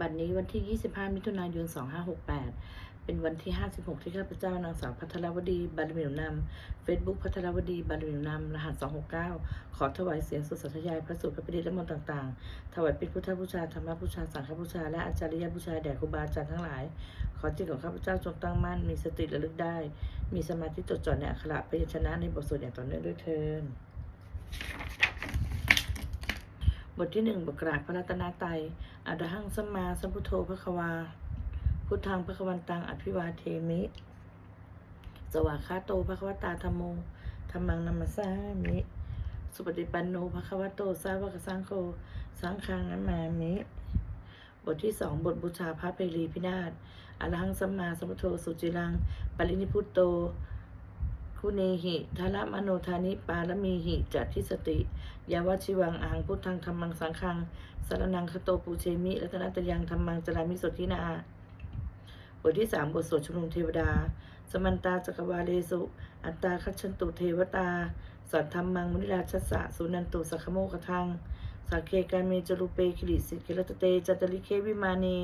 บัดนี้วันที่ 25 มิถุนายน 2568 เป็นวันที่ 56 ที่ข้าพเจ้านางสาวพัทรวดีบารมีหนุนนำ Facebook พัทรวดีบารมีหนุนนำรหัส 269 ขอถวายเสียงสุดสัทยายพระสูตรพระปิฎกและมนต์ต่างๆ ถวายเป็นพุทธบูชาธรรมบูชา สังฆบูชา และอาจารยบูชาแด่ครูบาอาจารย์ทั้งหลาย ขอจิตของข้าพเจ้าจงตั้งมั่น มีสติระลึกได้ มีสมาธิจดจ่อในอักขระพยัญชนะในบทสวดอย่างต่อเนื่องด้วยเทินบทที่หนึ่งบทกราบพระรัตนตรัย อะรหังสัมมาสัมพุทโธพระควา พุทธังพระควันตังอภิวาเทมิ สวากขาโตพระควตาธรรมโมธรรมังนัมมสสามิ สุปฏิปันโนพระควโตสาวกสังโฆสังฆังนัมมามิ บทที่สองบทบูชาพระเพรีพินาศอรหังสัมมาสัมพุทโธสุจิรัง ปรินิพุตโต คุเนหิทาระมโนธานิปารมีหิจัตทิสติ ยาวชิวังอังพุทธังธรรมังสังฆังสารนังคโตปูเชมิ รัตนตยังธรรมังจรามิสดทินาบทที่สามบทสวดชุมนุมเทวดา สมันตาจักรวาเลสุ อัตตาคัจฉันตุเทวตา สัทธรรมังมุนิราชสะสุนันตุสัคโมกทังสักเคการเมจรุเปคิริสิกิรตเตจัตลิเควิมานี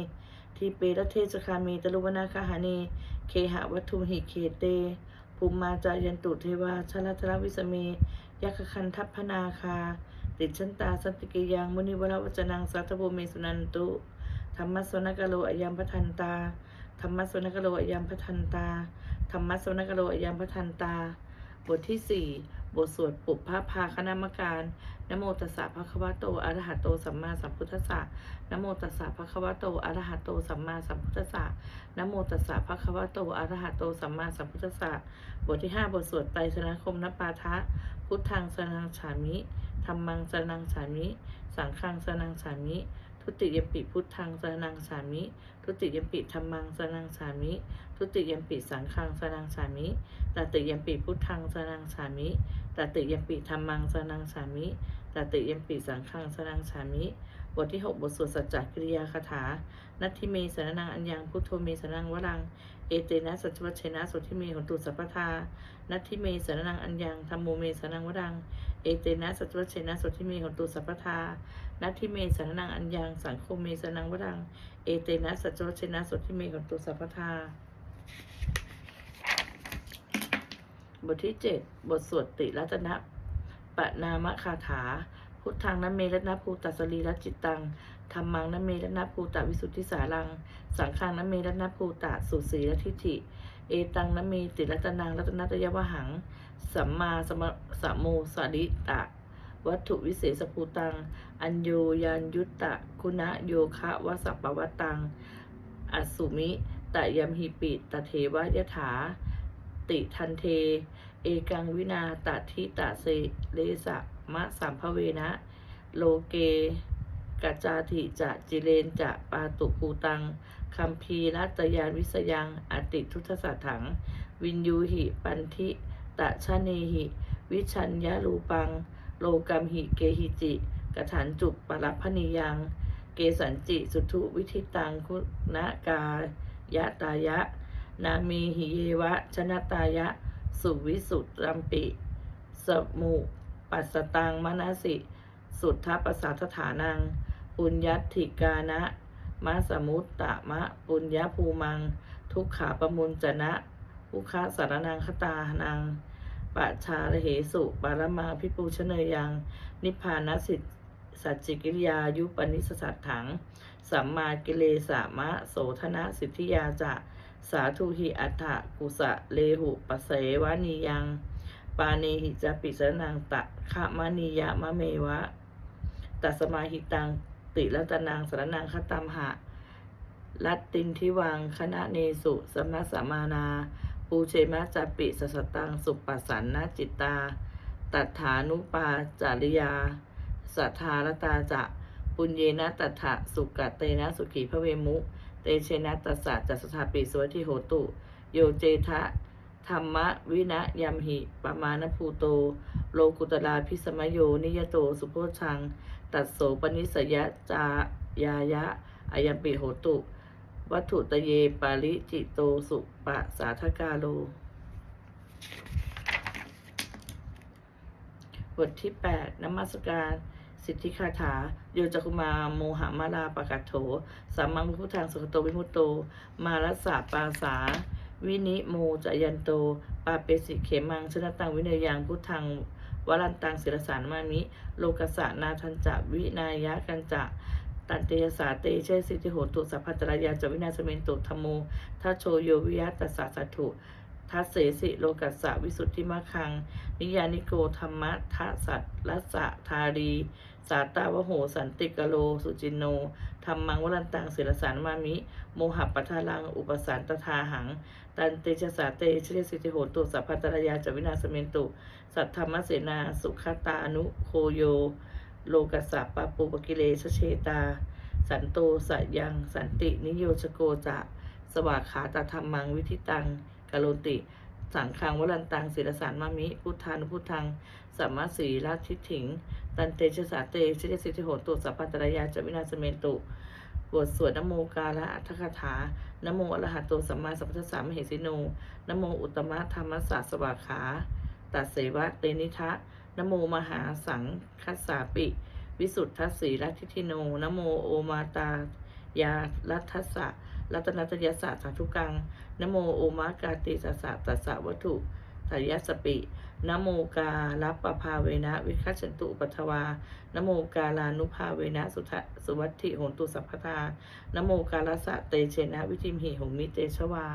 ทีเปรเทจคามีตลุวนาคาหานีเคหะวัตุหิเคเต ภูมิมาจายันตุเทวาชลทรวิสเมยักขคันทัพพนาคา ติดชันตาสันติกิยังมุนิวรวัจนังสัตโบเมสุนันตุธรรมสวนกโลอยัมพทันตาธรรมสวนกโลอยัมพทันตาธรรมสวนกโลอยัมพทันตา บทที่สี่บทสวดปุพพาภาคณามการ นโมตัสสะภะคะวะโตอะระหะโตสัมมาสัมพุทธัสสะนโมตัสสะภะคะวะโตอะระหะโตสัมมาสัมพุทธัสสะนโมตัสสะภะคะวะโตอะระหะโตสัมมาสัมพุทธัสสะบทที่ห้าบทสวดไตรสรณคมนปาทะ พุทธังสนังฉามิธรรมังสนังฉามิ สังฆังสนังฉามิทุติยมปิพุทธังสนังฉามิ ทุติยมปิธรรมังสนังฉามิ ทุติยมปิสังฆังสนังฉามิตติยมปิพุทธังสนังฉามิ ตติยมปิธรรมังสนังฉามิตติยมปิสังฆังสนังฉามิบทที่หกบทสวดสัจจกิริยาคาถา นัตถิเมสนังอัญญังพุทโธเมสนังวรัง เอเตนะสัจวัชเชนะสุทิเมหนตุสัพพทา นัตถิเมสนังอัญญังธรรมโมเมสนังวรัง เอเตนะสัจวัชเชนะสุทิเมหนตุสัพพทา นัตถิเมสนังอัญญังสังโฆเมสนังวรัง เอเตนะสัจวัชเชนะสุทิเมหนตุสัพพทา บทที่เจ็ดบทสวดติรัตนะปะนามคาถา พุทธังนเมรตนภูตัสสรีรจิตตังธรรมังนเมรตนภูตวิสุทธิสารัง สังฆังนเมรตนภูตสุสีรทิฏฐิ เอตังนเมติรัตนังรัตนัตยวหัง สัมมาสมสมโมสดิตะ วัตถุวิเศษภูตัง อัญโยยันยุตตะ คุณะโยคะวสัปปวัตตัง อสุมิตะยมหิปิตเทวยถา ติทันเท เอกังวินาตัทิตะเสเลสะมะสัมภเวนะ โลเกกัจจาธิจะจิเลนจะปาตุภูตังคัมภีรัตยานวิสยัง อติทุตสัตถัง วินยูหิปันทิตะชะเนหิ วิชัญญารูปัง โลกัมหิเกหิจิกถันจุปรัพนิยัง เกสันจิสุทุวิธิตังคุณกายะตายะ นามีหิเยวะชนะตายะ สุวิสุตรัมปิ สมุปัสตังมนาสิ สุทธปสาทฐานัง ปุญญัติกานะมะสมุตตะมะปุญญภูมัง ทุกขาปมุญจนะภูคาสารนังคตานังปะชาลเหสุปารมาพิปูชเนยยัง นิพพานสิทธิสัจจิกิริยายุปนิสสัตถัง สัมมากิเลสามะโสธนะสิทธิยาจะ สาธุหิอัฏฐกุสะเลหุปเสวานียัง ปาเนหิจะปิสนังตะขะมานียะมะเมวะ ตัสมาหิตังติรัตนางสรนังคตัมหะ ลัตตินทิวังคณะเนสุสมณสมานา ปูเชมะจปิสสตังสุปัสสันนจิตตา ตัฏฐานุปาจาริยา สัทธารตาจะ ปุญเยนะตัฏฐะสุกะเตนะสุขีพระเวมุ เตเชนะตัสสะจัสสถาปิสวัติโหตุ โยเจทะธรรมวินะยัมหิปมาณภูโต โลกุตลาพิสมโย นิยโต สุโพชัง ตัดโสปนิสยะจายายะอายัมปิโหตุ วัตถุตเยปาริจิโตสุปะสาธกาโล บทที่ 8นมัสการ สิทธิคาถา โยจักุมาโมหามาลาปะกัตโถสัมมังพุทธังสุขโตวิมุตโต มารัสสะปาสา วินิโมจยันโต ปาเปสิเขมังชนะตังวิเนยยังพุทธังวรันตังศิรสารมามิ โลกสะนาทันจะวินายะกันจะตันเตยสาเตเชสิทธิโหตุสัพพัตรายาจวินาสเมนตุธโมทัชโชโยวิยะตัสสะสัตถุ ทัสเสสิโลกัสสะวิสุทธิมะคัง นิยานิโกธรรมะทะสัตลัสสะทารีสาตาวโหสันติกโล สุจินโนธรรมังวรันตังศิรสารมามิ โมหัปปทลัง อุปสานตทาหัง ตันเตชะสาเตชเชสิทธิโหตุสัพพัตรยาจวินาสเมนตุ สัทธรรมเสนาสุขตานุโคโย โลกัสสะปะปุปกิเลชเชตา สันโตสยัง สันตินิโยชโกจะ สวากขาตธรรมังวิธิตัง กโลติ สังคังวรันตังศิรสารมามิ พุทธานุพุทธัง สัมมาสีราทิถิง ตันเตชะสาเตชิเตสิทธิโหตุสัพพันตรยาจวินาสเมนตุบทสวดนโมกาละอัตถคาถานโมอรหัตโตสัมมาสัมพุทธัสสะมเหสิโนนโมอุตตมะธรรมสสะสวาขาตัดเสวะเตนิทะนโมมหาสังคัสสาปิ วิสุทธสีรัติทิโนนโมโอมาตายารัทัสะรัตนัตยสสะสาธุกัง นโมโอมากาติสสะตัสสะวัตถุทายสปินโมกาลัปปภาเวนะ วิคัชฉันตุปัทวานโมกาลานุภาเวนะสุทสุวัตถิโหตุสัพพทานโมกาลสะเตเชนะ วิธิมหิหงมิเตชวา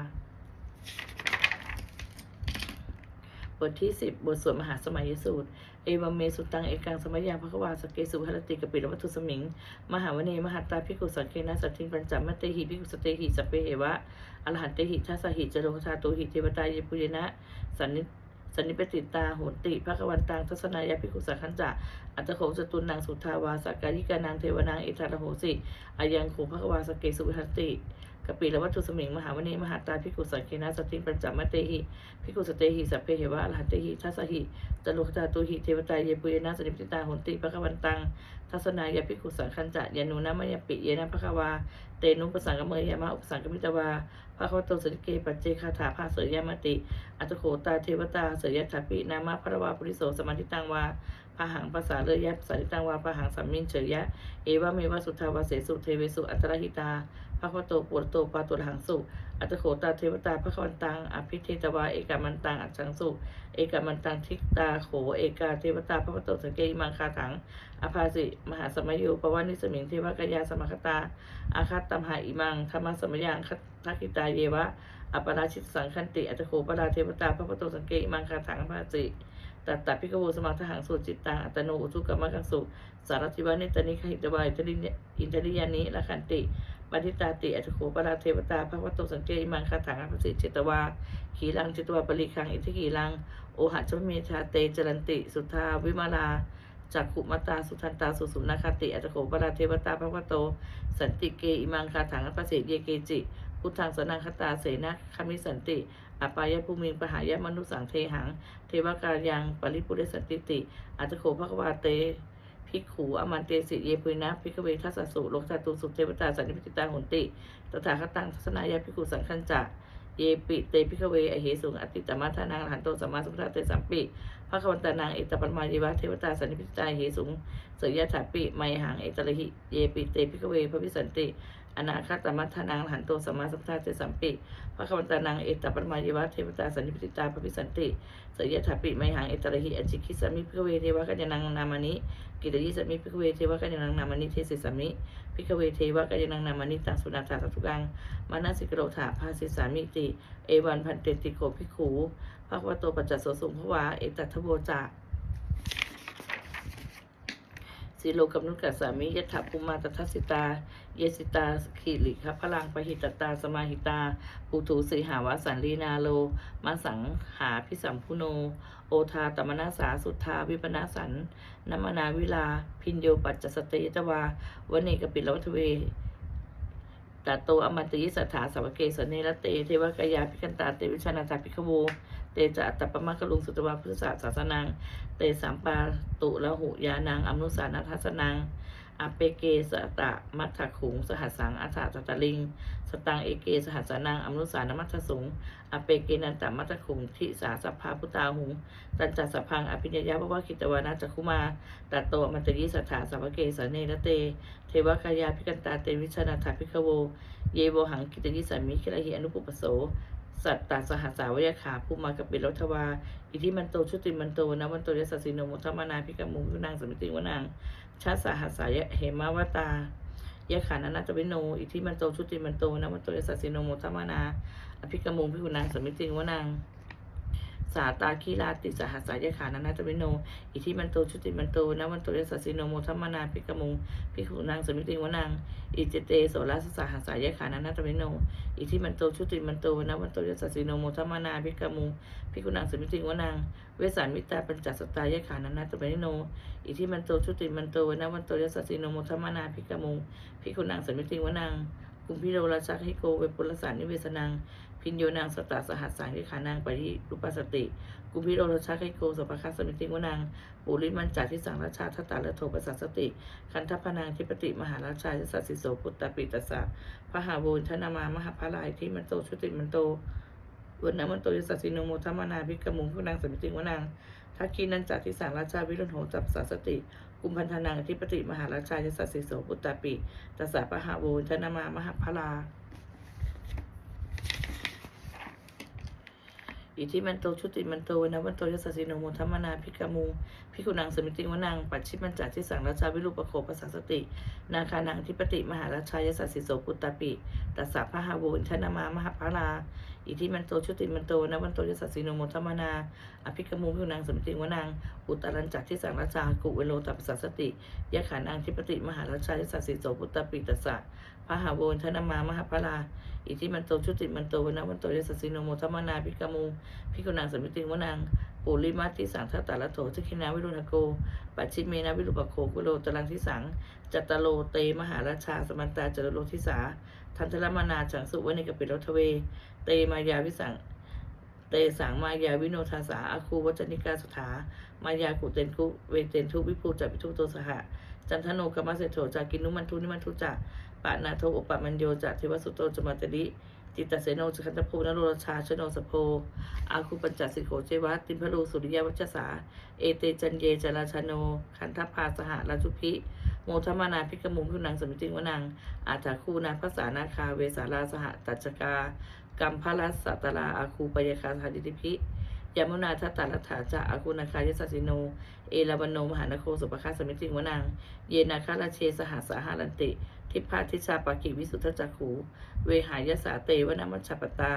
บทที่สิบบทสวดมหาสมัยสูตร วัมเมสุตังเอกังสมัยยาภควาสเกสุหรติกปิรวัตุสมิง มหาวเนมหัตตาพิกุสังเคนะสัตถิงปัญจมเตหิพิกุสเตหิสเปเหวะอรหันเตหิทัสหิจโรคชาตุหิเทวตายปุยนะสันนิสันนิปติตาโหนติภควันตังทัศนายาภิกขุสังขันจะอัตโขจตุนนางสุทาวาสักการิกานางเทวนางเอตาโหสิอายังโขภควาสเกสุหรติ กปิละวัตถุสมิงมหาวเนมหาตาพิกุสังเคนะสติปัญจมเตหิพิกุสเตหิสัพเพเหวะอรหันเตหิทัสสหิจโรคชาตุหิเทวตายปุยนะสันนิปติตาโหนติภควันตังทัศนายาภิกุสังคันจะยานุนามยปิเยนะภควาเตนุปสังกเมยยามะอุปสังกมิตวาภควโตสริเกปัจเจคาถาภาเสยยามติ อัตโขตาเทวตาเสยยถาปินามะพระวาปุริโสสมาธิตังวาพาหังภาษาเลยยะสาริตังวาพาหังสัมมินเฉยยะ เอวะเมวะสุทธาวาเสสุเทเวสุอัตระหิตา ภควโตปุรโตปาตุรหังสุอัตโขตาเทวตาภควันตังอภิเทตวาเอกามันตังอัจฉังสุเอกามันตังทิกตาโขเอกาเทวตาภควโตสังเกยมังคาถังอภาสิมหาสมัยโยปวานิสมิงเทวกายาสมคตาอาคัตตมหาอิมังธรรมสมยังคัตทักิตาเยวะอัปราชิตสังคันติอัตโขปราเทวตาพระพุทโตสังเกอิมังคาถังภาสิตัตตพิกโวสมังทหังสุจิตตังอัตโนอุทุกรรมกังสุสารทิวานิตานิขหิตวายอินทริยอินทริยานิละคันติ ปฏิตาติอัตโขปราเทวตาพระพุทโตสังเกอิมังคาถังภาสิเจตวา ขีลังเจตวาปริคังอิทธิขีลัง โอหัจเมธาเตจรันติ สุทาวิมาลาจักขุมตาสุทันตาสุสุนาคติอัตโขปราเทวตาภควโต สันติเกอิมังคาถังอปเสเยเกจิพุทธังสนังคตาเสนะคามิสันติอปายภูมิงปหายมนุสังเทหัง เทวกายังปริปุเรสันติติอัตโขภควาเต ภิกขูอมันเตสิเยปุนะภิกเวทัสสสุโลกตาตุสุเทวตาสันนิพิติตาหนติตถาคตังทัศนายาภิกขุสังคันจะเยปิเตภิกเวอเหสุงอติตมัทานังหันโตสัมมาสัมพุทธะเตสัมปิพระควันตานางเอตปัญมายวะเทวตาสันนิพิตาเหสุงเสยยะถาปิไมหังเอตระหิเยปิเตพิกเวพระวิสันติอนาคตมัทนางหันโตสัมมาสัมพุทธะเตสัมปิ พระควันตานางเอตตปัญมายวะเทวตาสันนิพิตาพระวิสันติเสยยถาปิไมหังเอตระหิอจิคิสมิพิกเวเทวะกัญญานังนามานิกิตยิสมิพิกเวเทวะกัญญานังนามานิเทสิสมิพิกเวเทวะกัญญานังนามานิตังสุนาถาสัทุกังมานาสิกโรธาภาสิสามิติเอวันพันเตติโกภิกขูภควโตปัจจโสสุงภวาเอตัทโวจาสีโลกับนุกัสสามิยถาภูมาตทัสสิตา เยสิตาขีริคพลังปหิตตาสมาหิตาปูถูสีหาวาสันลีนาโลมาสังหาพิสัมพุโน โอทาตมนาสาสุทธาวิปนาสันนมนาวิลา พินโยปัจจสตยตวาวเนกปิลวัตเวตาโตอมันตยิสัทธาสาวกเกสเนรเต เทวกายาพิกันตาเตวิชานาตาพิกโวเตจะอัตตปปมะกลุงสุตวาพุทธศาสสาสนัง เตสัมปาตุละหุยานางอมนุสานาทัสนัง อเปเกสตะมัทธขุง สหัสสังอัฏฐตตลิง สตังเอเกสหัสสานังอมนุสานมัทธสงอเปเกนันตมัทธขุงทิสาสัพพาพุตาหุง ตันจัสสพังอภิญญยะภวะคิตวานาจักคุมาตัตโตมันตยิสัทธาสัพพเกสเนรเต เทวคายาพิกันตาเตวิชนาถาพิกโว เยโวหังกิตยิสัมมิคิลหิอนุปุปโส สัตตาสหัสสาวยขาภูมากับเบลทวา อิทิมันโตชุติมันโตนะมันโตยสสสิโนมุทมานาพิกามุนางสมิติวนางชาสหัสสายเหมาวตายะขานานาตวิโน อิทิมันโตชุติมันโตนะมันโตยสสสิโนมุทมานาอภิกามุพิกุนางสมิติวนาง สาตาคีลาติสหัสสายะขานานาตวิโน อิทิมันโตชุติมันโตนะวันโตยสสสิโนโมุทมนาพิกมุพิกุนางสมิติวนางอิเจเตโสรัสสหัสสายะขานานาตวิโน อิทิมันโตชุติมันโตนะวันโตยสสสิโนโมทมนาพิกมุพิกุนางสมิติวนางเวสามิตาปัญจสตายะขานานาตเวนิโน อิทิมันโตชุติมันโตนะวันโตยสสสิโนโมทมนาพิกมุพิกุนางสมิติวนางกุมพิโรราชาหิโกเวปุรสานิเวสนัง พินโยนางสตาสหัสสายขานางไปริรูปสติ กุมพิโรราชาหิโกสัพคัสสมิติวนางปุริมันจาทิสังราชาทัตตาละโทปัสสัสติ คันทพนางทิปติมหาราชายสัสสิโสปุตตปิตัสสะพหาโวนธนามามหาพลายที่มันโตชุติมันโตวันนั้นมันโตยสัสสิโนโมทัมมนาพิกมุงพุนางสมิติวนางทักคีนันจัติสารราชาวิรุณโหจับสัสติกุมพันธนางทิปติมหาราชายสัสสิโสปุตตปิตัสสะปหาโวนธนามามหาพาลา อิทิมันโตชุติมันโตนะวันโตยสัสสิโนโมทัมมนาพิกามุงพิกุนางสมิติวนางปัจฉิมันจัดที่สังราชาวิรูปโคปสัสสติ นาคานางทิปติมหาราชายสัสสิโสปุตตปิตัสสะพะหาโวนธนามามหาพาลาอิทิมันโตชุติมันโตนะวันโตยสัสสิโนโมทัมมนา อภิกามุงพิกุนางสมิติวนางอุตรันจักที่สังราชากุเวโลตัปสัสสติยะขานางทิปติมหาราชายสัสสิโสปุตตปิตัสสะ พหาโวนธนามามหาพาลาอิทิมันโตชุติมันโตวนะวันโตยสัสสิโนโมทัมมนาพิกามุพิกุนางสมิติวนางปุริมาติสังทัตตาละโถทิคินาวิรุณโก ปัจฉิเมนะวิรุปโคกุโลตรังทิสัง จัตตโลเตมหาราชาสมันตาจตโลทิสา ทันทรมนาจังสุวนิกปิโรทเว เตมายาวิสัง เตสังมายาวิโนทาสาอาคูวัจนิกาสถามายากุเตนคุเวเตนทุวิภูจักวิทุโตสหะ จันทโนกรรมเสโถจากินุมันทุนิมันทุจัก ปะนาโทอุปมัญโยจักเทวสุโตจมาตริจิตตเสโนจคันตภูนโรชาชโนสโพอาคูปัญจสิโขเจวัตติมพลูสุริยวัชสา เอเตจันเยจราชโน คันทพาสหราชุพิโมทมานาพิกมุงพินังสมิติวนัง อาจาคูนาภาษานาคาเวสาราสหตัจกา กัมพลัสสัตตราอาคูปยคาสหดิติพิยามุนาทัตตาลัฐาจะอาคูนาคายสัสิโน เอลาวันโนมหานโคสุปคาสมิติวนัง เยนาคาราเชสหสาหารันติ ทิพาทิชาปากิวิสุทธจักขู เวหายสาเตวนามัชปตา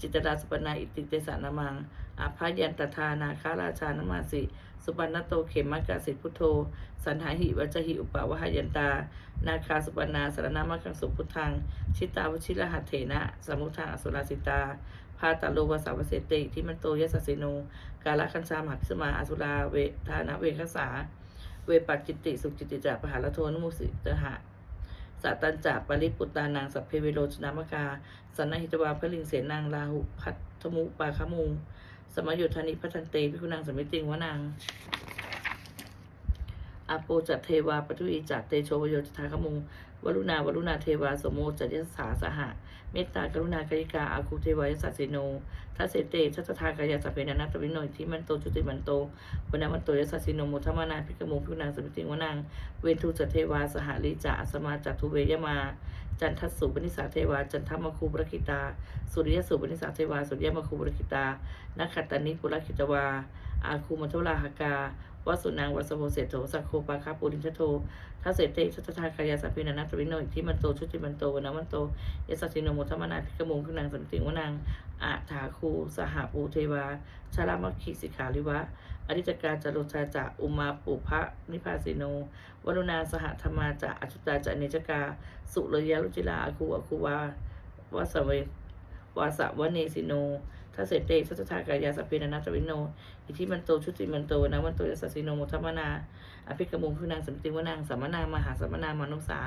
จิตราสุปนาอิติเตสานามัง อาภายันตทานาคาราชานมาสิ สุปันนโตเขมกาสิพุทโธ สันหาหิวัจหิอุปาวหายันตา นาคาสุปนาสารนามังคังสุพุทธัง ชิตาวชิรหัตเถนะ สมุทังอสุราสิตาพาตาโลวาสาวเสติที่มันโตยสัสสิโน กาลคัญชามหาพิสมาอสุราเวทานะเวคสา เวปัจจิติสุจิติจาปหารโทนุมุสิตหะ สัตันจาปริปุตตานางสัพเพเวโรชนามกา สันนหิตวาพลิงเสนางลาหุพัทธมุปาคมุง สมยุทธานิพัทันเตพิคุณางสมิติงวนางอาโปจัตเทวาปทุอีจัตเตโชวโยจทาคมุงวรุณาวรุณาเทวาสมโมจัตยสสาสหะ เมตตากรุณากริกาอาคูเทวายสัสสิโนทัสเสเตทัตถากายาสัพเพนานาตวิโนยที่มันโตจุติมันโตวันนามันโตยสัสสิโนโมทมานาพิกมุพิคุณางสมิติวนางเวทุจัตเทวาสหลิจาสมาจัตุเวยมา จันทัสสุปนิสาเทวา จันทมคูปรคิตา สุริยสุปนิสาเทวา สุริยมคูปรคิตานักขัตตานิปุรคิตวาอาคูมัทุลาหกา วสุนางวัสโมเสโถสักโคปาคาปุรินทโททัสเสเตชัตถากายาสัพพินานาตวิโนอิที่มันโตชุติมันโตวนามันโตยสัสสิโนโมทมนาพิกมุงพินางสันติงวนางอาถาคูสหปูเทวาชาลามัคคิสิขาลิวะอริจการจโรชาจะอุมาปุพะนิพาสิโนวรุณาสหธรรมาจะอจุตาจะเนจกา สุรยาลุจิลาอาคูอาคูวาวาสเววาสวเนสิโน ทัสเสเตทัจธากายาสพเพนานาสวินโน อิทิมันโตชุติมันโตนะวันโตยสัสสิโนโมทัมนา อภิกมุงคือนางสมติวนางสัมมนามหาสัมมนามานุสา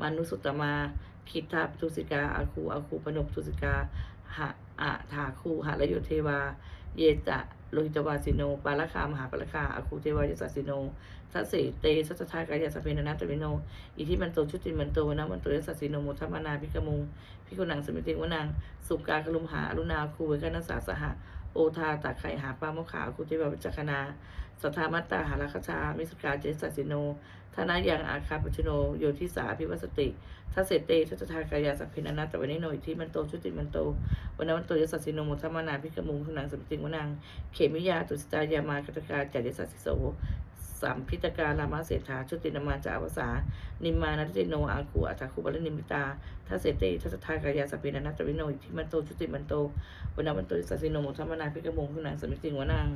มานุสุตตมาคิดทาปทุสิกาอาคูอาคูปนกทุสิกาหะอะถาคูหะระโยเทวา เยจะ โลหิตวาสิโน ปาลคามหาปาลคาอาคูเทวายสัสิโน ทัสเสเตสัสทากายาสพเพนนาตวิโน อิทิมันโตชุติมันโตนะมันโตยสัสิโนโมทัมานาพิกมุงพิกุนังสมิติงวนัง สุกากลุมหาอรุณาคูเวกนัสสาสหะ โอทาตาไข่หาปาโมขาคุติบาวิจักขณาสัทธามัตตาหาราคชา มิสกาเจสัสิโนธนายังอาคาปชโนโยทิสาพิวัสติทัศเสเตทัตทากายาสัพเพนนาตวันนิโนอิทิมันโตชุติมันโตวันนวันโตยสัสิโนโมทัมานาพิกมุงขนังสมติงวนังเขมิยาตุสตายามากตกาจายสัสสิโส สัมพิตการามาเศรษฐาชุตินามาจาวสา นิมานัติโนอาคูอัตคุบาลนิมิตาทัสเสเตทัสทากายาสัพเพนันาตวิโนอิทิมันโตชุติมันโตวันนั้นวันตุสัสสิโนโมทัมนาพิกมงคุณนางสมิติงวนาง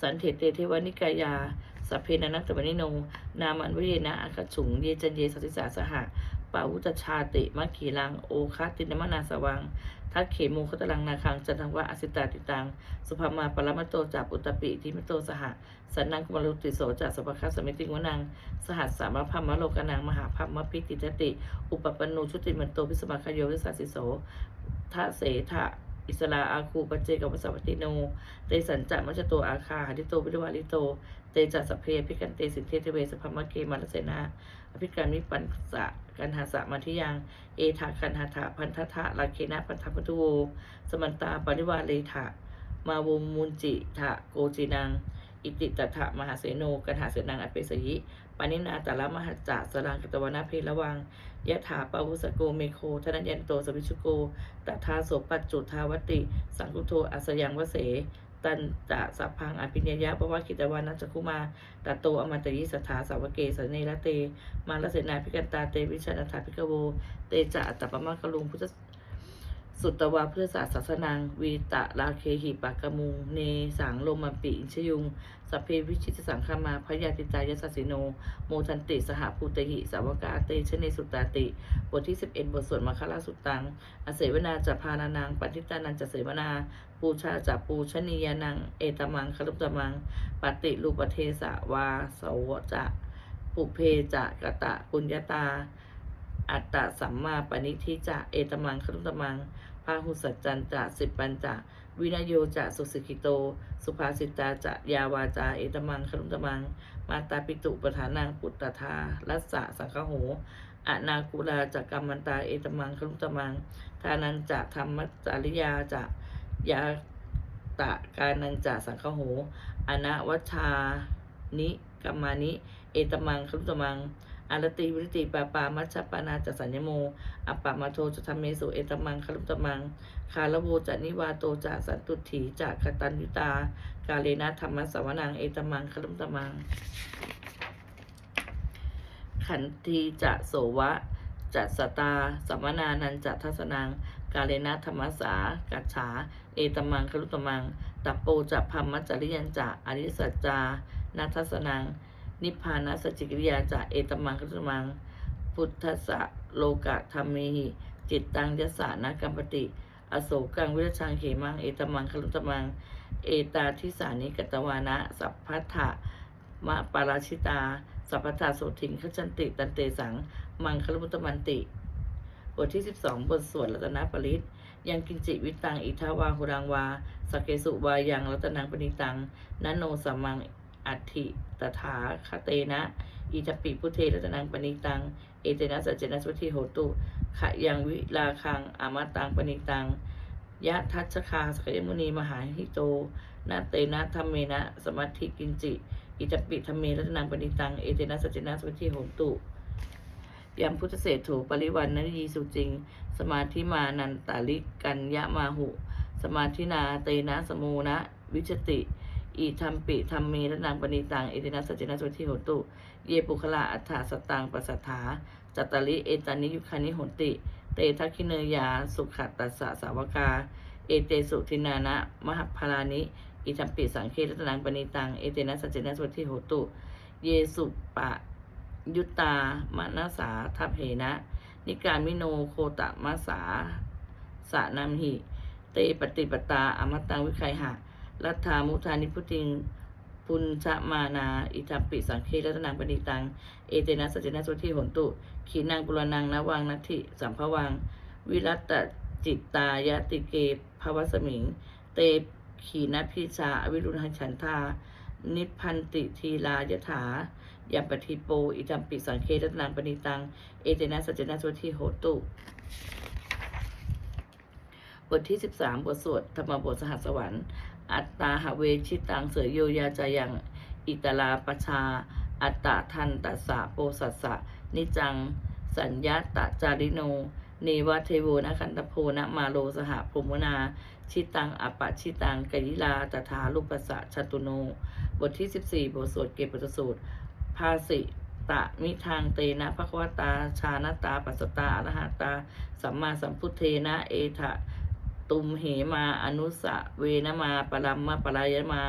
สันเทเตเทวานิกายาสัพเพนันัตวนิโน นามันวิเยนะอาคฉุงเยจันเยสัสสิสาสหะปาวุตชาติมัคขีลัง โอคาตินมนาสวัง ทักเขมูคตลังนาคังจันทังวะอสิตาติตัง สุภามาปรมตโตจับอุตตปิทิมโตสหสันนังกุมารติโสจัสสปคัสสมิติงวนัง สหัสสามพัมมโลกนังมหาพัมมพิติจติ อุปปนโนชุติมันโตพิสมาคโยวิสัสสิโสทะเสทะอิสลาอาคูปเจกับสัพติโน เตสันจะมัจโตอาคาหาทิโตวิริวาลิโต เตจัสสพเพพิกันเตสินเทเทเวสพมะเกมาลเสนา ภิการมิปันสะกันหาสะมาทิยัง เอทาคันหาถาพันททะลาเคนะปันทพัตุโวสมันตาปริวาเลทะมาวมุนจิทะโกจินัง อิติตถะมหาเสโนกันหาเสนังอเปสยิปานินาตาละมหาจัสรังกตวนาเพระวังยะถาปาวุสโกเมโคธนัญญันโตสวิชุโกตถาโสปัจจุทาวติ สังคุโทอัสยังวเส ตันจะสัพพังอภิญญยะปวะกิตวานัจคุมาตตโตอมตยิสถาสาวเกสเนรเต มาลเสนาพิกันตาเตวิชานัฐาพิกโว เตจะอัตตปมะกะลุงพุทธ สุตตวาเพื่อศาสสนังวีตะลาเคหิปากมุงเนสังโลมาปิอินชยุงสัพเพวิชิตสังฆามาพยาติตายสัสิโน โมทันติสหภูเตหิ สาวกาเตชเนสุตตาติ บทที่ 11 บทสวดมัคคลาสุตัง อเสวนาจะพานานังปฏิตานันจะเสวนา ปูชาจะปูชนียานัง เอตมังคลุปตมัง ปฏิรูปเทสะวาสวจะปุเพจะกะตะปุญญาตา อัตตะสัมมาปณิทิจะ เอตมังคลุตมังาหุสัจจันจะสิบปัญจะวินโยจะสุสิกิโต สุภาสิตาจะยาวาจา เอตมังคลุตมัง มาตาปิตุปทานังปุตตทารัสสะสังคโหอนาคุลาจากกรรมันตาเอตมังคลุตมัง ทานันจะธรรมจาริยาจะยาตะกานันจะสังคโหอนาวัชานิกัมมานิ เอตมังคลุตมัง อารติวิริติปาปามัชฌปานาจัสสัญญโม อัปปะมาโทจะทำเมสุเอตมังคลุตมัง คาลโวจะนิวาโตจะสันตุถีจะกตัญญุตา กาเลนะธรรมสวนังเอตมังคลุตมัง ขันทีจะโสวะจัสตาสัมมนานันจะทัสนัง กาเลนะธรรมสา กัจฉา เอตมังคลุตมัง ตัปโปจะพัมมัจจริยันจะอริสัจจานัทัสนัง นิพพานัสจิกิริยาจะเอตมังคลุตมัง พุทธะโลกะธรรมเมหิจิตตังยสานะกัมปติ อโศกังวิรชังเขมัง เอตมังคลุตมัง เอตาทิสานิกตวานะ สัพพัทธะมะปาราชิตา สัพพทาโสทิงขจันติ ตันเตสัง มังคลุตมันติ บทที่ 12 บทสวดรัตนปริตยังกินจิวิตัง อิทาวาหุรังวาสเกสุวายังรัตนังปณิตังนันโนสัมมัง อัติตถาคเตนะอิทปิพุเทรัตนังปณิตัง เอเตนะสัจเจนะสุทิโหตุขะยังวิลาคังอามาตังปณิตังยะทัชคาสกยมุนีมหาหิโตนาเตนะธรรมเมนะสมัติกินจิ อิจปิธรรมเมรัตนังปณิตัง เอเตนะสัจเจนะสุทิโหตุยามพุทธเศรษฐูปริวันนยีสุจริง สมาธิมานันตาลิกัญญามาหุ สมาธินาเตนะสมูนะ วิชติ อีธรรมปิธรรมเมรนังปณิตังเอเตนะสัจเจนะสุทิโหตุ เยปุคลาอัฏฐาสตังปัสสัทธาจัตตลิเอตานิยุคานิโหติ เตทักขิเนยา สุขัตัสสะสาวกา เอเตสุทินานะ มหพารานิ อิทัมปิสังเครัตนังปณิตังเอเตนะสัจเจนะสุทิโหตุ เยสุปะยุตตามนาสาทัพเหนะ นิการมิโนโคตะมาสาสะนามหิ เตปฏิปตาอมตังวิไคหะ รัฐามุทานิพุติงปุญชมานา อิทัมปิสังเครัตนังปณิตัง เอเตนะสัจเจนะสุทิโหนตุ ขีนังปุรนังนวังนัตถิสัมภวัง วิรัตตจิตตายติเกภวสมิง เตขีนพิชาอวิรุณหันฉันทา นิพันติทีลายถายัมปทิโป อิจัมปิสังเครัตนังปณิตัง เอเจนะสัจจนะสวทีโหตุ บทที่ 13 บทสวดธรรมบทสหัสวรรค์ อัตตาหะเวชิตังเสยโยยาจายังอิตลาปชา อัตตะทันตัสสะโปสัสสะ นิจัง สัญญาตะจาริโน เนวะเทโวนะคันตโพนะมาโลสหพรหมนา ชิตังอปปะชิตังกยิลาตถาลุปสะชตุโน บทที่ 14 บทสวดเกปตสูตร ภาสิตะมิทางเตนะภควตา ชาณตา ปัสตาอรหตา สัมมาสัมพุทเทนะ เอทะ ตุมเหมา อนุสะเวนมาปรัมมะปรายมา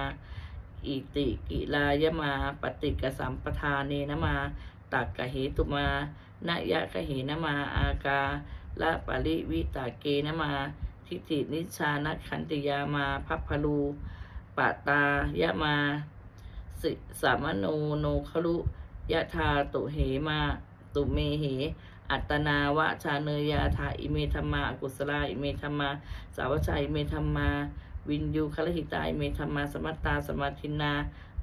อิติกิลายมา ปฏิกสัมปทาเนนมา ตักกะเหตุมา นยะกะเหนมา อากาละปริวิตาเกนมา ทิฏฐินิชานัขันติยามาพัพพลูปะตายะมาสิสามโนโนคลุยะธาตุเหมา ตุเมเห อัตนาวะชาเนยาธาอิเมธรรมาอกุศลาอิเมธรรมา สาวชัยอิเมธรรมา วินยูคลหิตาอิเมธรรมาสมัตตาสมาธินา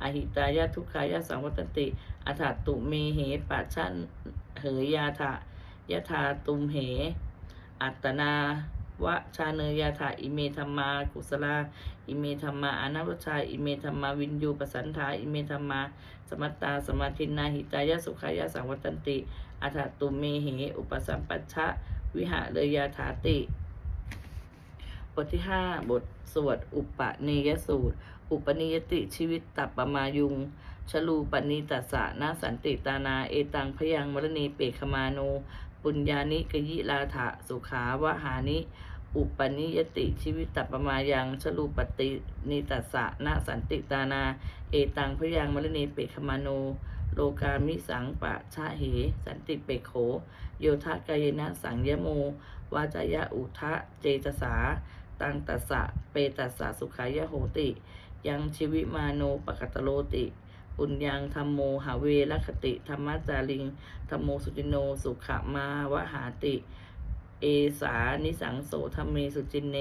อหิตายะทุกขายะสังวัตติอัฏฐตุเมเหปัชันเหยาธายะธาตุมเห อัตนาวะชาเนยาธาอิเมธรรมากุศลาอิเมธรรมาอนัวชาอิเมธรรมาวินยูปสันธาอิเมธรรมาสมัตตาสมาธินาหิตายะสุขายะสังวัตติ อัฏตุเมเหอุปสัมปัชชะวิหะเลยาถาติ บทที่ห้าบทสวดอุปนิยสูตร อุปนิยติชีวิตตับปมายุง ชลูปนิตัสสะนาสันติตานา เอตังพยังมรณีเปขมาโนปุญญานิกยิลาถะสุขาวหานิ อุปนิยติชีวิตตัปปมายังชลูปตินิตัสสะนาสันติตานา เอตังพยังมรณีเปขมาโน โลกามิสังปะชะเห สันติเปโข โยทะกายนะสังยโม วาจายะอุทะเจตสา ตังตัสสะ เปตัสสะสุขายะโหติ ยังชีวิมาโนปกตโลติ ปุญญังธรรมโมหาเวรคติธรรมจาริงธรรมโมสุจินโนสุขมาวหาติ เอสานิสังโสธรรมเมสุจินเน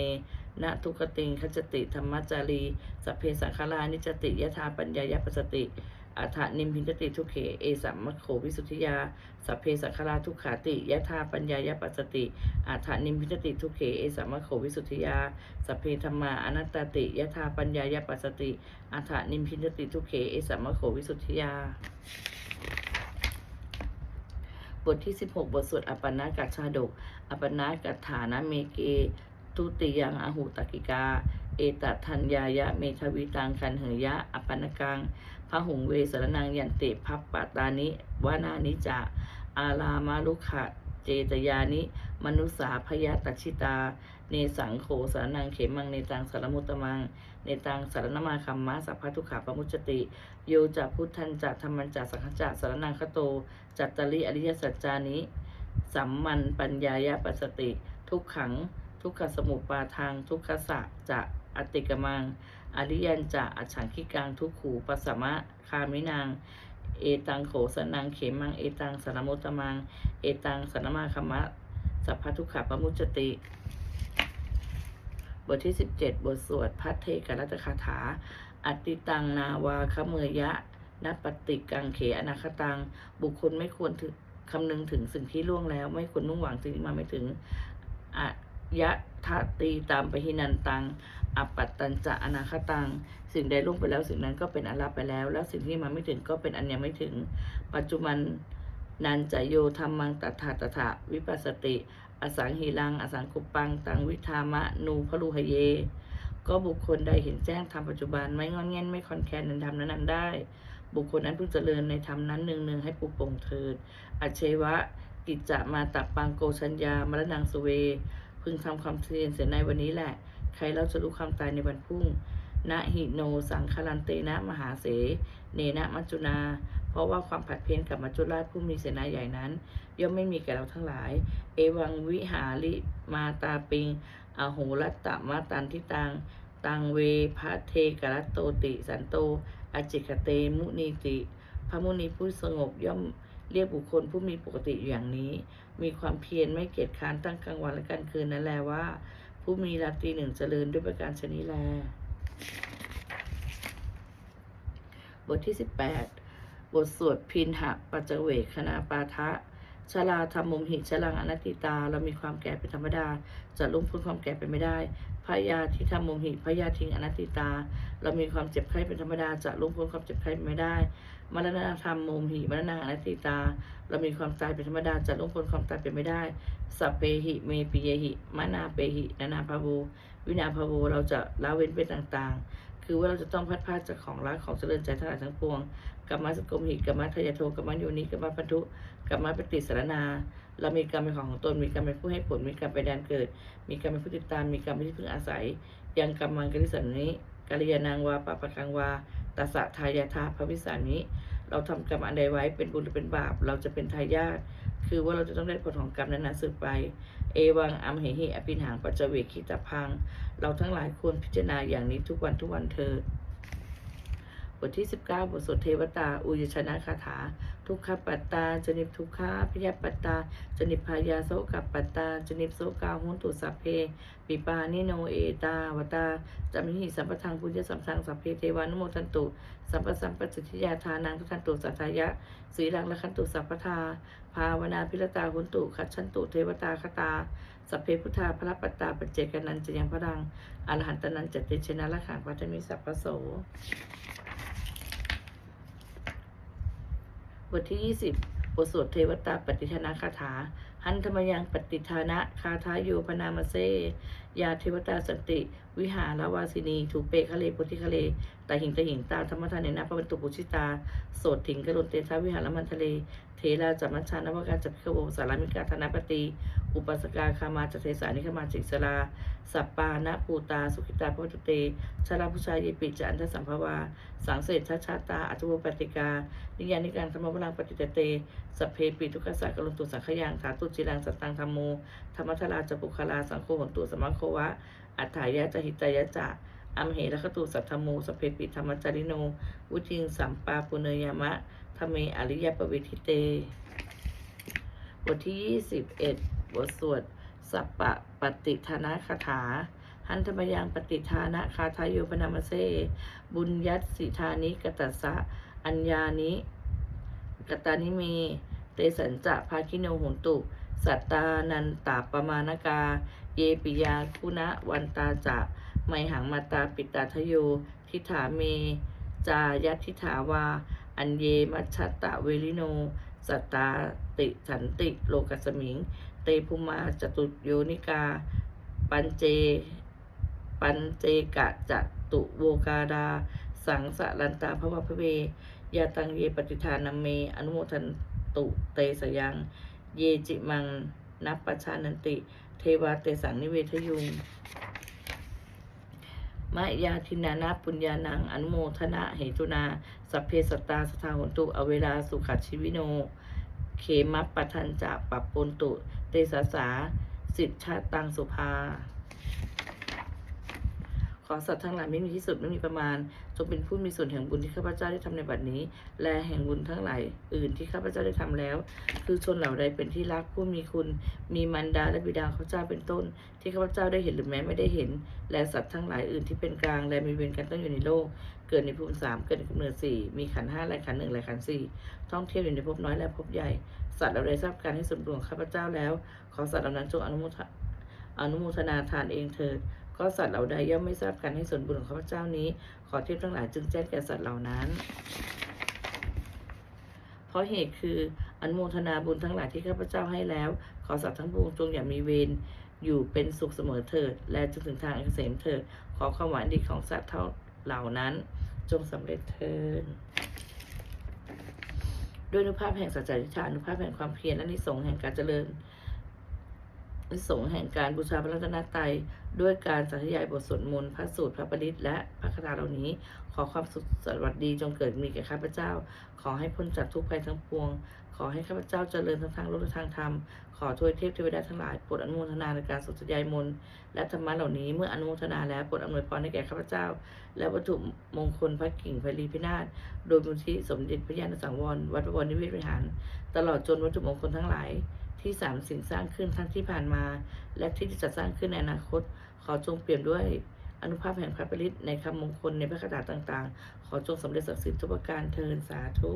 นะทุกติงขจติธรรมจารี สัพเพสังฆารานิจติยถาปัญญายปัสติ อัฏฐนิมพินติทุเข เอสัมมโขวิสุทธิยาสัพเพสังฆราทุกขาติยะธาปัญญายปัสสติอัฏฐนิมพินติทุเข เอสัมมโขวิสุทธิยาสัพเพธรรมาอนัตตติยะธาปัญญายปัสสติอัฏฐนิมพินติทุเข เอสัมมโขวิสุทธิยาบทที่ 16 บทสวดอปปนากัจชาดก อปปนากัฏฐานะเมเกทุติยังอหุตกิกา เอตัทัญญายะเมทวิตังคันเหยะ อปปนกัง พระหุงเวสรนังยันติพัปปตานิวานานิจาอาลามาลุขะเจตยานิ มนุสาพยตัชิตา เนสังโขสารนังเขมังในตังสารมุตมังในตังสารนมาคัมมะสัพพทุขาปมุจติ โยจะพุทธันจะธรรมันจะสังฆจะสารนังคโต จัตตริอริยสัจจานิสัมมันปัญญายปัสสติ ทุกขัง ทุกขสมุปปาทาง ทุกขสะจะอติกมัง อริยันจะอัจฉังคิกังทุกขูปัสสมะคามินางเอตังโขสนังเขมังเอตังสารมุตตมัง เอตังสารมาคมะ สัพพทุกขปมุจติ บทที่ 17 บทสวดพัทเทกรัตคาถาอัตติตังนาวาคเมยะนัปฏิกังเขอนาคตัง บุคคลไม่ควรถึงคำนึงถึงสิ่งที่ล่วงแล้ว ไม่ควรมุ่งหวังสิ่งที่มาไม่ถึงอะยะทะตีตามปหินันตัง อปปัตตัญจะอนาคตัง สิ่งใดล่วงไปแล้วสิ่งนั้นก็เป็นอลับไปแล้ว แล้วสิ่งที่มาไม่ถึงก็เป็นอันยังไม่ถึง ปัจจุบันนันจะโยธรรมังตถาตถาวิปัสสติ อสังหิรัง อสังคุปปัง ตังวิธามะนูพลุหเย ก็บุคคลใดเห็นแจ้งธรรมปัจจุบันไม่งอนแง่นไม่คอนแคนในธรรมนั้นได้ บุคคลนั้นพึงเจริญในธรรมนั้นเนืองๆให้ปุปลงเถิดอัจเชวะ กิจจะมาตับปังโกชัญญามรณังสเว พึงทำความเพียรเสียในวันนี้แหละ ใครเราจะรู้ความตายในวันพรุ่งนะหิโนสังคลันเตนะมหาเส เนนะมัจจุนา เพราะว่าความผัดเพี้ยนกับมัจจุราชผู้มีเสนาใหญ่นั้น ย่อมไม่มีแก่เราทั้งหลาย เอวังวิหาริมาตาปิงอโหรัตตมาตันทิตัง ตังเวพระเทกรัตโตติ สันโตอจิกเตมุนีติ พระมุนีผู้สงบย่อมเรียกบุคคลผู้มีปกติอยู่อย่างนี้ มีความเพียรไม่เกียจค้านตั้งกลางวันและกลางคืนนั่นแหละว่า ผู้มีราตรีหนึ่งเจริญด้วยประการชนิแล บทที่ 18 บทสวดพินหะปัจเจเวคคณาปาทะชลาธรรมมุมหิชลังอนัตติตา เรามีความแก่เป็นธรรมดา จะลุ่มพ้นความแก่ไปไม่ได้พยาธิธรรมมุมหิพยาทิงอนัตติตา เรามีความเจ็บไข้เป็นธรรมดา จะลุ่มพ้นความเจ็บไข้ไปไม่ได้ มรณะธรรมมุมหิมรณะอนัตติตา เรามีความตายเป็นธรรมดาจะลุ่มพ้นความตายไปไม่ได้สัพเพหิเมปิเยหิมานาเปหินานาภาโววินาภาโวเราจะละเว้นไปต่างๆ คือว่าเราจะต้องพัดพาจากของรักของเจริญใจทั้งหลายทั้งปวงกัมมัสกมหิกัมมัทยโทกัมมัโยนิกัมมัพันธุกัมมัปฏิสารนา เรามีกรรมเป็นของของตนมีกรรมเป็นผู้ให้ผลมีกรรมเป็นแดนเกิด มีกรรมเป็นผู้ติดตามมีกรรมเป็นที่พึ่งอาศัย ยังกรรมังกริสันนิกาลยานางวาปะปะกังวา ตัสสะทายาทาพระวิสานี้ เราทำกรรมอันใดไว้เป็นบุญหรือเป็นบาป เราจะเป็นทายาทคือว่าเราจะต้องได้ผลของกรรมนั้นสืบไป เอวังอัมเหหิอภินหางปัจเวกคิตาพัง เราทั้งหลายควรพิจารณาอย่างนี้ทุกวันทุกวันเถิด ทที่ 19 บทสวดเทวตา อุยชนะคาถา ทุกขปัตตา จนิปทุกขาพิยปัตตา จนิพพายาโสกับปัตตา จนิปโสกาหุนตุสัพเพปิปานิโนเอตาวตาจามิหิสัมปทังปุญญสัมพังสัพเพเทวานุโมทันตุ สัมปสัมปจิทิยาทานังทันตุสัทายะสีลังละคันตุสัพพทา ภาวนาพิรตาหุนตุขัดชันตุเทวตาคตาสัพเพพุทธาพระปัตตาปัจเจกนันจะยังพระดังอรหันตนันจเตชนะละขังพัฒมิสัพพโส บทที่ 20 บทสวดเทวตาปฏิทนาคาถา หันธรรมยังปฏิทานะคาถาโยพนามเซ ยาเทวตาสันติ วิหารวาสินี ถูเปคะเลโพธิคะเลตาหิงตาหิงตาธรรมทานเนนะพระบรรตุปุชิตา โสดถิงกรุนเตชะวิหารมันทะเล ราจัมมัชชานวการจัพิขโวสารามิกาธนปฏิอุปสกาคามาจเทสานิคมาจิสราสัปปานะปูตา สุขิตาพระตุเตชาลาพุชายยปิจันทสัมภวา สังเสรชาชาตา อัตุโวปฏิกา นิยานิการธรรมวรังปฏิเตเตสัพเพปิทุกขสักลุตุสังขยังถาตุจิรังสตังธรรมโมธรรมทราจปุคลาสังโฆหนตุสมังโควะ อัฏฐายะจหิตายะจะอัมเหรคตุสัทธโมสพเพปิธรรมจาริโนวุจิงสัมปาปุเนยามะ ธรรมอริยปวิทิเต บทที่21บทสวด สัปปะปฏิทานะคาถา หันธรรมยังปฏิทานะคาทายโยปนามเซ บุญยัตสิธานิกตัสสะ อัญญานิ กตานิเม เตสัญจะภาคิโนโหนตุ สัตตานันตาปมานกา เยปิยาคุณะวันตาจะไมหังมาตาปิตาทโย ทิฐาเม จายัตทิฐาวา อันเยมัชชตะเวริโน สัตตาติสันติโลกัสมิง เตภูมาจตุโยนิกา ปัญเจ ปัญเจกะจตุโวกาดา สังสะลันตาภวะพเวยาตังเยปฏิทานาเม อนุโมทันตุเตสยัง เยจิมังนับประชานันติ เทวาเตสังนิเวทยุง มะยาทินานาปุญญานังอนุโมทนาเหตุนา สัพเพสตตาสทาหนตุอเวลาสุขัดชีวิโน เขมัปปทันจะปับปนตุ เตสาสา สิทธาตังสุภา ขอสัตว์ทั้งหลายไม่มีที่สุดไม่มีประมาณ จงเป็นผู้มีส่วนแห่งบุญที่ข้าพเจ้าได้ทำในบัดนี้ และแห่งบุญทั้งหลายอื่นที่ข้าพเจ้าได้ทำแล้ว คือชนเหล่าใดเป็นที่รักผู้มีคุณ มีมารดาและบิดาข้าพเจ้าเป็นต้น ที่ข้าพเจ้าได้เห็นหรือแม้ไม่ได้เห็น และสัตว์ทั้งหลายอื่นที่เป็นกลางและมีเวรกันต้องอยู่ในโลก เกิดในภูมิสามเกิดในกำเนิดสี่มีขันห้าและขันหนึ่งและขันสี่ท่องเที่ยวอยู่ในภพน้อยและภพใหญ่ สัตว์เหล่าใดทราบการให้สมบูรณ์ของข้าพเจ้าแล้ว ขอสัตว์เหล่านั้นจงอนุโมทอนุโมทนาทานเองเถิด ก็สัตว์เหล่าใดย่อมไม่ทราบการให้ส่วนบุญของข้าพเจ้านี้ ขอเทพทั้งหลายจึงแจ้งแก่สัตว์เหล่านั้น เพราะเหตุคืออนุโมทนาบุญทั้งหลายที่ข้าพเจ้าให้แล้ว ขอสัตว์ทั้งปวงจงอย่ามีเวรอยู่เป็นสุขเสมอเถิด และจงถึงทางเกษมเถิด ขอความหวังดีของสัตว์เท่าเหล่านั้น จงสำเร็จเถิดด้วยอนุภาพแห่งสัจจะอธิษฐานอนุภาพแห่งความเพียรและนิสงแห่งการเจริญ นิสงส์แห่งการบูชาพระรัตนตรัยด้วยการสาธยายบทสวดมนต์พระสูตรพระปริตและพระคาถาเหล่านี้ ขอความสุขสวัสดีจงเกิดมีแก่ข้าพเจ้า ขอให้พ้นจากทุกภัยทั้งปวง ขอให้ข้าพเจ้าเจริญทั้งทางโลกและทางธรรม ขอทวยเทพเทวดาทั้งหลายโปรดอนุโมทนาในการสวดสยายมนต์และธรรมะเหล่านี้เมื่ออนุโมทนาแล้วโปรดอำนวยพรให้แก่ข้าพเจ้า และวัตถุมงคลพระกิ่งพลีพินาศโดยมูลที่สมเด็จพระญาณสังวรวัดบวรนิเวศวิหาร ตลอดจนวัตถุมงคลทั้งหลาย ที่สามสิ่งสร้างขึ้นทั้งที่ผ่านมา และที่จะสร้างขึ้นในอนาคต ขอจงเปลี่ยนด้วยอนุภาพแห่งพระปริตในคำมงคลในพระคาถาต่าง ๆ ขอจงสำเร็จศักดิ์สิทธิ์ทุกประการเทินสาธุ